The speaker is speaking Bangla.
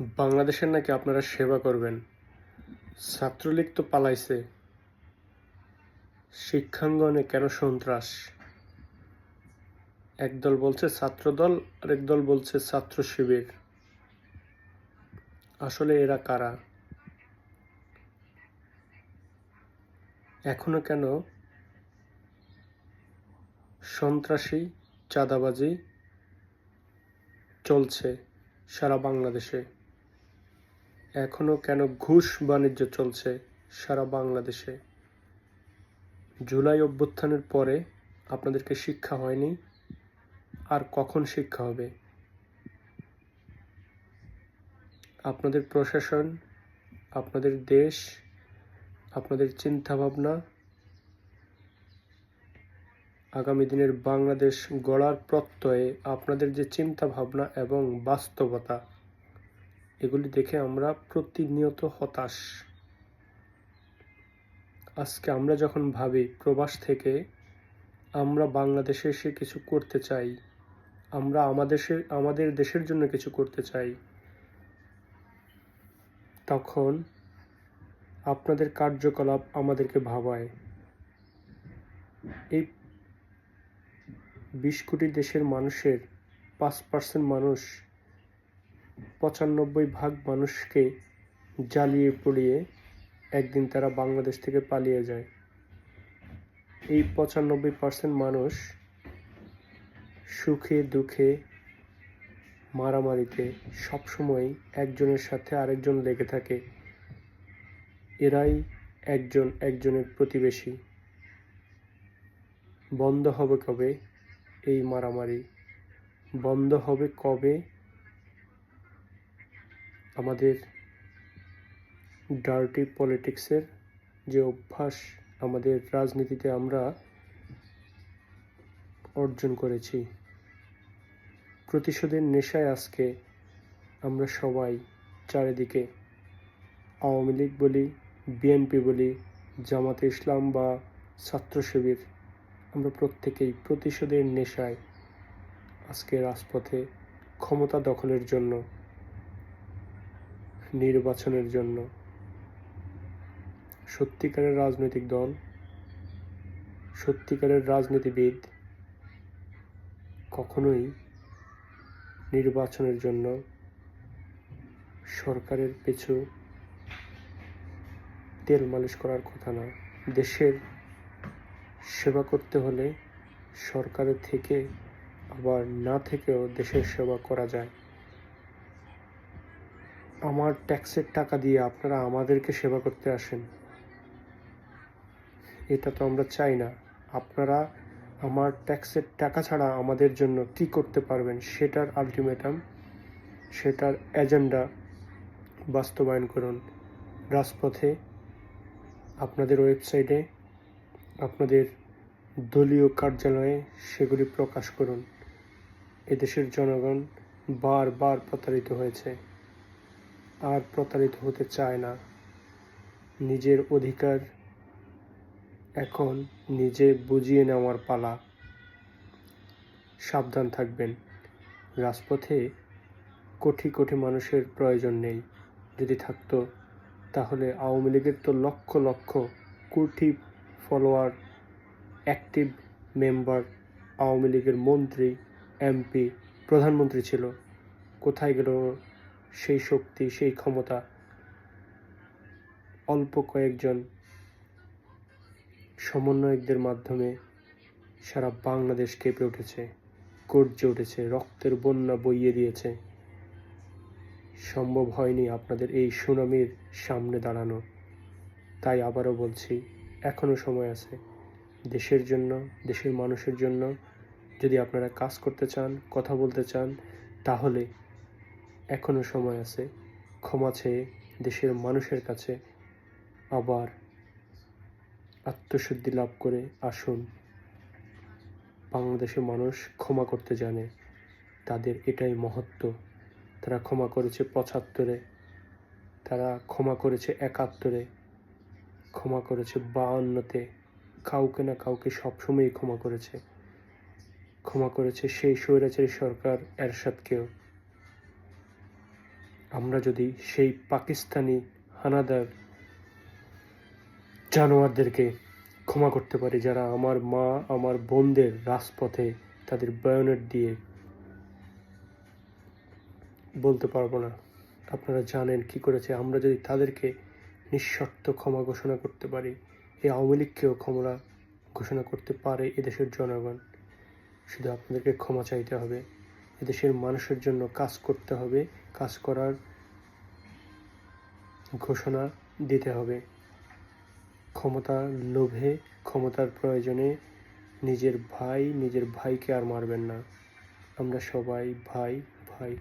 বাংলাদেশের নাকি আপনারা সেবা করবেন। ছাত্রলীগ তো পালাইছে। শিক্ষাঙ্গনে কেন সন্ত্রাস? একদল বলছে ছাত্রদল আরেক দল বলছে ছাত্র শিবির আসলে এরা কারা? এখনও কেন সন্ত্রাসী চাঁদাবাজি চলছে সারা বাংলাদেশে? এখনও কেন ঘুষ বাণিজ্য চলছে সারা বাংলাদেশে? জুলাই অভ্যুত্থানের পরে আপনাদেরকে শিক্ষা হয়নি, আর কখন শিক্ষা হবে? আপনাদের প্রশাসন, আপনাদের দেশ, আপনাদের চিন্তাভাবনা, আগামী দিনের বাংলাদেশ গড়ার প্রত্যয়ে আপনাদের যে চিন্তা ভাবনা এবং বাস্তবতা এগুলি দেখে আমরা প্রতিনিয়ত হতাশ। আজকে আমরা যখন ভাবি প্রবাস থেকে আমরা বাংলাদেশে এসে কিছু করতে চাই, আমরা আমাদের আমাদের দেশের জন্য কিছু করতে চাই, তখন আপনাদের কার্যকলাপ আমাদেরকে ভাবায়। এই বিশ কোটি দেশের মানুষের পাঁচ পার্সেন্ট মানুষ পঁচানব্বই ভাগ মানুষকে জ্বালিয়ে পুড়িয়ে একদিন তারা বাংলাদেশ থেকে পালিয়ে যায়। এই পঁচানব্বই পার্সেন্ট মানুষ সুখে, দুঃখে, মারামারিতে সবসময় একজনের সাথে আরেকজন লেগে থাকে। এরাই একজন একজনের প্রতিবেশী। বন্ধ হবে কবে? এই মারামারি। বন্ধ হবে কবে? আমাদের ডার্টি পলিটিক্সের যে অভ্যাস আমাদের রাজনীতিতে আমরা অর্জন করেছি, প্রতিশোধের নেশায় আজকে আমরা সবাই চারিদিকে আওয়ামী লীগ বলি বিএনপি বলি, জামাতে ইসলাম বা ছাত্র শিবির, আমরা প্রত্যেকেই প্রতিশোধের নেশায় আজকে রাজপথে ক্ষমতা দখলের জন্য নির্বাচনের জন্য। সত্যিকারের রাজনৈতিক দল, সত্যিকারের রাজনীতিবিদ কখনোই নির্বাচনের জন্য সরকারের পিছু তেল মালিশ করার কথা না। দেশের সেবা করতে হলে সরকারের থেকে, আবার না থেকেও দেশের সেবা করা যায়। আমার ট্যাক্সের টাকা দিয়ে আপনারা আমাদেরকে সেবা করতে আসেন। এটা তো আমরা চাই না। আপনারা আমার ট্যাক্সের টাকা ছাড়া আমাদের জন্য কি করতে পারবেন সেটার আলটিমেটাম, সেটার এজেন্ডা বাস্তবায়ন করুন। রাজপথে, আপনাদের ওয়েবসাইটে, আপনাদের দলীয় কার্যালয়ে সেগুলি প্রকাশ করুন। এদেশের জনগণ বারবার প্রতারিত হয়েছে। আর প্রতারিত হতে চায় না। নিজের অধিকার এখন নিজে বুঝিয়ে নেওয়ার পালা। সাবধান থাকবেন। রাজপথে কোটি কোটি মানুষের প্রয়োজন নেই। যদি থাকতো, তাহলে আওয়ামী লীগের তো lakh lakh crore follower, active member, Awami লীগের মন্ত্রী, এমপি, প্রধানমন্ত্রী ছিল। কোথায় গেল সেই শক্তি, সেই ক্ষমতা। অল্প কয়েকজন সমন্বয়কদের মাধ্যমে সারা বাংলাদেশ কেঁপে উঠেছে, গর্জে উঠেছে, রক্তের বন্যা বইয়ে দিয়েছে। সম্ভব হয়নি আপনাদের এই সুনামির সামনে দাঁড়ানো। তাই আবারও বলছি এখনও সময় আছে। দেশের জন্য, দেশের মানুষের জন্য যদি আপনারা কাজ করতে চান, কথা বলতে চান, তাহলে এখনও সময় আছে। ক্ষমা চেয়ে দেশের মানুষের কাছে আবার আত্মশুদ্ধি লাভ করে আসুন। বাংলাদেশের মানুষ ক্ষমা করতে জানে, তাদের এটাই মহত্ব। তারা ক্ষমা করেছে পঁচাত্তরে, তারা ক্ষমা করেছে একাত্তরে, ক্ষমা করেছে বাউন্নতে। কাউকে না কাউকে সবসময়ই ক্ষমা করেছে। ক্ষমা করেছে সেই স্বৈরাচারী সরকার এরশাদকেও। আমরা যদি সেই পাকিস্তানি হানাদার জানোয়ারদেরকে ক্ষমা করতে পারি, যারা আমার মা, আমার বোনদের রাজপথে তাদের বায়োনেট দিয়ে বলতে পারব না। আপনারা জানেন কি করেছে। আমরা যদি তাদেরকে নিঃশর্ত ক্ষমা ঘোষণা করতে পারি এই আওয়ামী লীগকেও ক্ষমা ঘোষণা করতে পারে এদেশের জনগণ। শুধু আপনাদেরকে ক্ষমা চাইতে হবে, এদেশের মানুষের জন্য কাজ করতে হবে কাজ করার ঘোষণা দিতে হবে। ক্ষমতা লোভে, ক্ষমতার প্রয়োজনে নিজের ভাই, নিজের ভাইকে আর মারবেন না। আমরা সবাই ভাই ভাই।